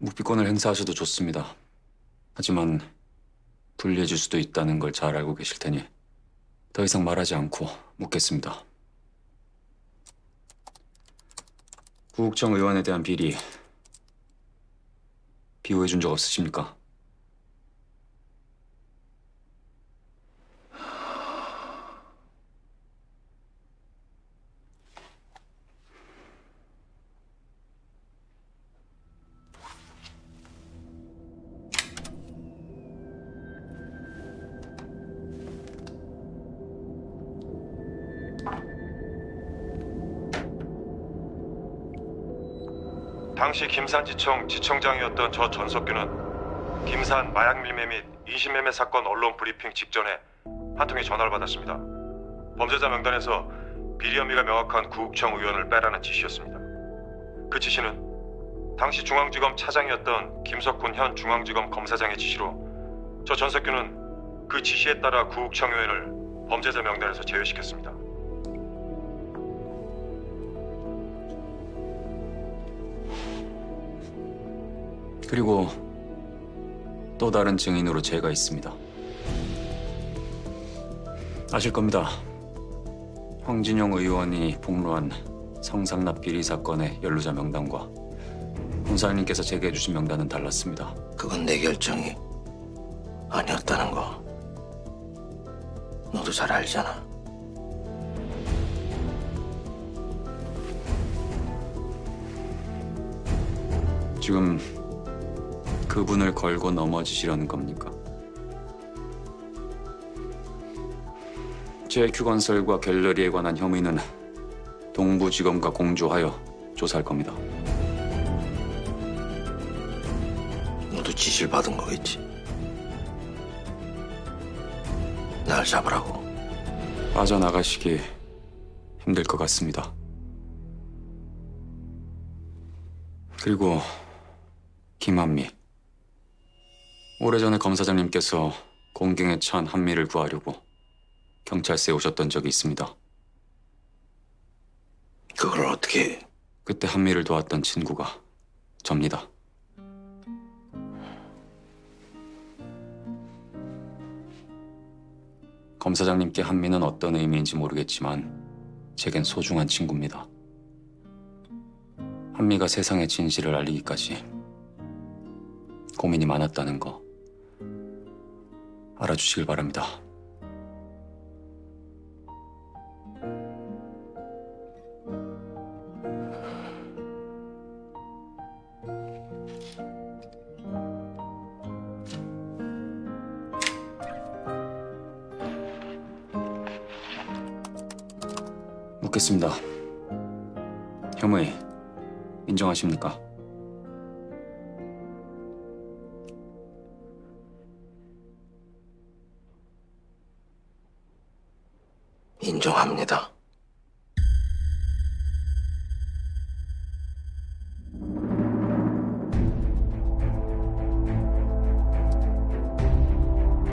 묵비권을 행사하셔도 좋습니다. 하지만 불리해질 수도 있다는 걸 잘 알고 계실 테니 더 이상 말하지 않고 묻겠습니다. 구국청 의원에 대한 비리 비호해 준 적 없으십니까? 당시 김산지청 지청장이었던 저 전석규는 김산 마약 밀매 및 인신매매 사건 언론 브리핑 직전에 한 통의 전화를 받았습니다. 범죄자 명단에서 비리 혐의가 명확한 구국청 의원을 빼라는 지시였습니다. 그 지시는 당시 중앙지검 차장이었던 김석훈 현 중앙지검 검사장의 지시로 저 전석규는 그 지시에 따라 구국청 의원을 범죄자 명단에서 제외시켰습니다. 그리고 또 다른 증인으로 제가 있습니다. 아실 겁니다. 황진영 의원이 폭로한 성상납 비리 사건의 연루자 명단과 검사님께서 제기해 주신 명단은 달랐습니다. 그건 내 결정이 아니었다는 거. 너도 잘 알잖아. 지금 그분을 걸고 넘어지시려는 겁니까? JQ건설과 갤러리에 관한 혐의는 동부지검과 공조하여 조사할 겁니다. 너도 지시를 받은 거겠지. 날 잡으라고. 빠져나가시기 힘들 것 같습니다. 그리고 김한미. 오래전에 검사장님께서 공경에 찬 한미를 구하려고 경찰서에 오셨던 적이 있습니다. 그걸 어떻게 해? 그때 한미를 도왔던 친구가 접니다. 검사장님께 한미는 어떤 의미인지 모르겠지만 제겐 소중한 친구입니다. 한미가 세상의 진실을 알리기까지 고민이 많았다는 거 알아주시길 바랍니다. 묻겠습니다. 혐의 인정하십니까? 인정합니다.